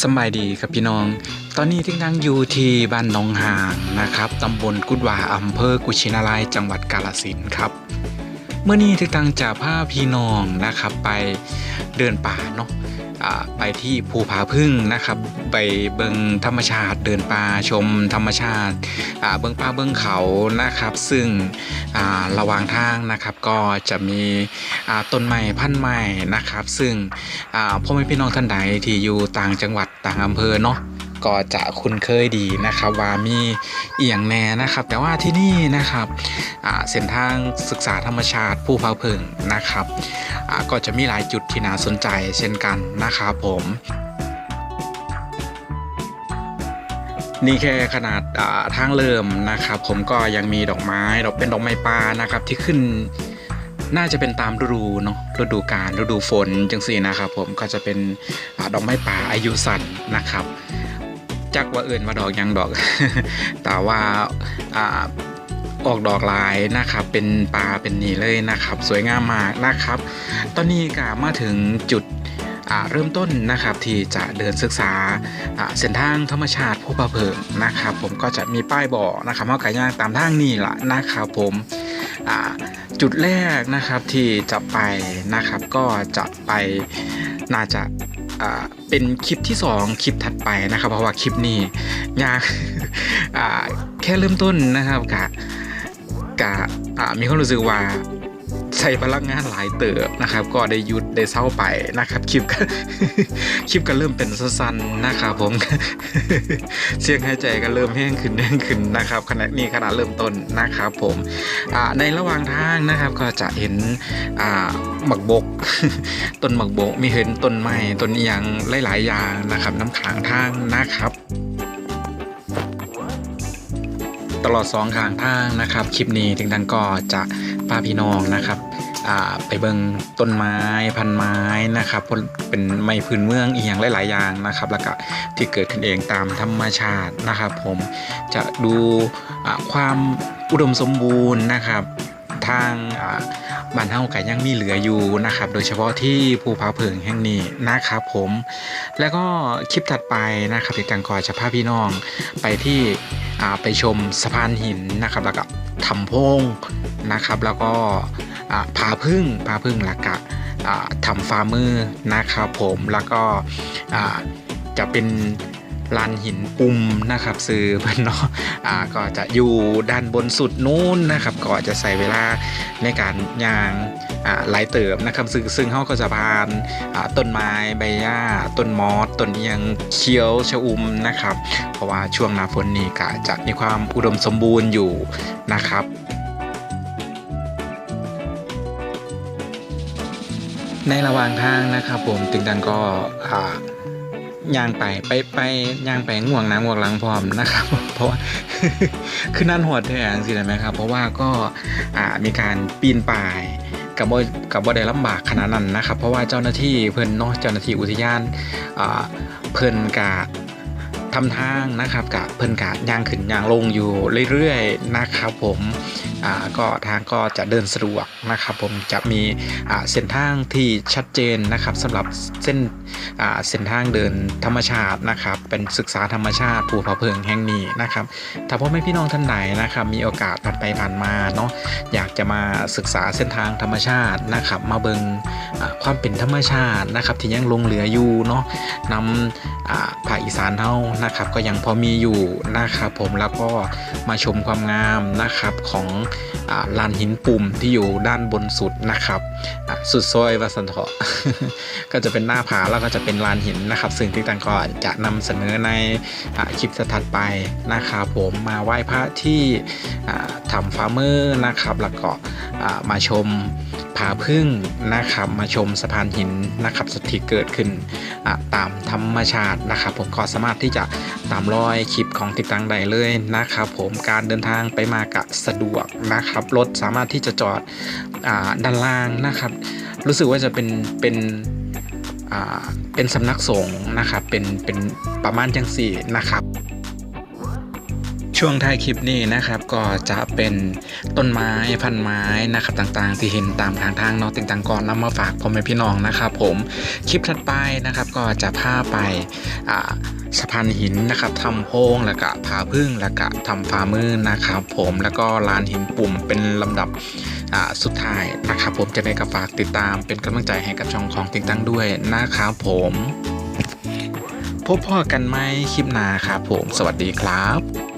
สำบายดีครับพี่น้อง ตอนนี้ที่นั่งอยู่ที่บ้านหนองหางนะครับตำบลกุดวาอำเภอกุชินารายจังหวัดกาฬสินธุ์ครับ เมื่อนี้ที่ตั้งจะพาพี่น้องนะครับไป เดินป่าเนาะไปที่ภูผาพึ่งนะครับ ไปเบิงธรรมชาติเดินป่าชมธรรมชาติเบิงป่าเบิงเขานะครับ ซึ่งระหว่างทางนะครับก็จะมีต้นไม้พันไม้นะครับ ซึ่งพ่อแม่พี่น้องท่านใดที่อยู่ต่างจังหวัดต่างอำเภอเนาะก็จะคุ้นเคยดีนะครับว่ามีเอียงแน่นะครับ แต่ว่าที่นี่นะครับเส้นทางศึกษาธรรมชาติผู้พาพึงนะครับ ก็จะมีหลายจุดที่น่าสนใจเช่นกันนะครับผมนี่แค่ขนาดาทางเริ่มนะครับ ผมก็ยังมีดอกไม้ดอกเป็นดอกไม้ป่านะครับ ที่ขึ้นน่าจะเป็นตามฤดูเนาะฤดูกาลฤดูฝนจังสี่นะครับ ผมก็จะเป็นอดอกไม้ป่าอายุสั้นนะครับ จักว่าเอื่นว่าดอกยังดอก แต่ว่า ออกดอกลายนะครับ เป็นป่าเป็นนี่เลยนะครับ สวยงามมากนะครับ ตอนนี้ก็มาถึงจุดเริ่มต้นนะครับที่จะเดินศึกษาเส้นทางธรรมชาติผู้ประเพิงนะครับ ผมก็จะมีป้ายบอกนะครับว่าไก่ย่างตามทางนี่แหละนะครับผมจุดแรกนะครับที่จะไปนะครับก็จะไปน่าจะเป็นคลิปที่ 2 คลิปถัดไปนะครับ เพราะว่าคลิปนี้ยากแค่เริ่มต้นนะครับกะ กะมีความรู้สึกว่าใช้พลังงานหลายเติบนะครับ ก็ได้ยุดได้เศร้าไปนะครับคลิปก็คลิปก็เริ่มเป็นสั้นๆนะครับผมเสียงหายใจก็เริ่มแห้งขึ้นแห้งขึ้นนะครับขณะนี้ขณะเริ่มต้นนะครับผมในระหว่างทางนะครับก็จะเห็นหมักบก ต้นหมักบกมีเห็นต้นไม้ต้นเอียงหลายๆอย่างนะครับ น้ำขางทางนะครับ ตลอดสองข้างทางนะครับคลิปนี้ถึงดังก็จะพาพี่น้องนะครับอ่าไปเบิงต้นไม้พันไม้นะครับเป็นไม้พื้นเมืองอีกอย่างหลาย ๆ อย่างนะครับ แล้วก็ที่เกิดขึ้นเองตามธรรมชาตินะครับ ผมจะดูความอุดมสมบูรณ์นะครับทางอ บ้านเฮาก็ยังมีเหลืออยู่นะครับ โดยเฉพาะที่ภูผาเพิงแห่งนี้นะครับผม แล้วก็คลิปถัดไปนะครับที่ตังกอจะพาพี่น้องไปที่อ่าไปชมสะพานหินนะครับ แล้วก็ทำโพงนะครับ แล้วก็อ่าผาพึ่งผาพึ่งแล้วก็อ่าทำฟาร์มเมอร์นะครับผมแล้วก็อ่าจะเป็น ลานหินปุ่มนะครับซื้อเพื่อนเนาะอ่าก็จะอยู่ด้านบนสุดนู้นนะครับก็จะใส่เวลาในการย่างอ่าหลายเติบนะครับซึ่งซึ่งเขาก็จะพานอ่าต้นไม้ใบหญ้าต้นมอสต้นเอียงเขียวชะอุ่มนะครับ เพราะว่าช่วงหน้าฝนนี้ก็จะมีความอุดมสมบูรณ์อยู่นะครับในระหว่างทางนะครับผมตึงดังก็อ่า ย่างไปไปไปย่างไปง่วงน้ำง่วงหลังพร้อมนะครับ เพราะว่าคือนั่นหดแท้สิไหมครับ เพราะว่าก็อ่ามีการปีนป่ายกับบ่กับบ่ได้ลำบากขนาดนั้นนะครับ เพราะว่าเจ้าหน้าที่เพื่อนเนาะเจ้าหน้าที่อุทยานอ่าเพื่อนกา ทำทางนะครับกะเพิ่นกะย่างขึ้นย่างลงอยู่เรื่อยๆนะครับผมอ่าก็ทางก็จะเดินสะดวกนะครับผมจะมีอ่าเส้นทางที่ชัดเจนนะครับสำหรับเส้นอ่าเส้นทางเดินธรรมชาตินะครับเป็นศึกษาธรรมชาติภูผาเพิงแห่งนี้นะครับถ้าพ่อแม่พี่น้องท่านไหนนะครับมีโอกาสผ่านไปผ่านมาเนาะอยากจะมาศึกษาเส้นทางธรรมชาตินะครับมาเบิงอ่าความเป็นธรรมชาตินะครับที่ยังลงเหลืออยู่เนาะนำอ่าภาคอีสานเฮานะครับ ก็ยังพอมีอยู่นะครับผมแล้วก็มาชมความงามนะครับของลานหินปุ่มที่อยู่ด้านบนสุดนะครับสุดซอยวาสันเถาะก็จะเป็นหน้าผาแล้วก็จะเป็นลานหินนะครับ ซึ่งที่ตังก็จะนำเสนอในอคลิปถัดไปนะครับผมมาไหว้พระที่ทำฟาร์มเมอร์นะครับแล้วก็มาชม ผาพึ่งนะครับมาชมสะพานหินนะครับสถิตเกิดขึ้นตามธรรมชาตินะครับ ผมก็สามารถที่จะตามรอยคลิปของติดตังใดเลยนะครับผมการเดินทางไปมากะสะดวกนะครับรถสามารถที่จะจอดอด้านล่างนะครับ รู้สึกว่าจะเป็นเป็นเป็นสำนักสงฆ์นะครับเป็นเป็นประมาณจังสี่นะครับ ช่วงท้ายคลิปนี้นะครับก็จะเป็นต้นไม้พันไม้นะครับต่างๆ ที่เห็นตามทางทางนอติงต่างก่อนนำมาฝากพ่อแม่พี่น้องนะครับ ผมคลิปถัดไปนะครับก็จะพาไปอ่าสะพานหินนะครับทำโพงแล้วก็ผาพึ่งแล้วก็ทำฝ่ามือนะครับ ผมแล้วก็ลานหินปุ่มเป็นลำดับสุดท้ายนะครับ ผมจะได้กระฝากติดตามเป็นกำลังใจให้กับช่องของติงตังด้วยนะครับผมพบพ่อกันไหมคลิปหน้าครับผม สวัสดีครับ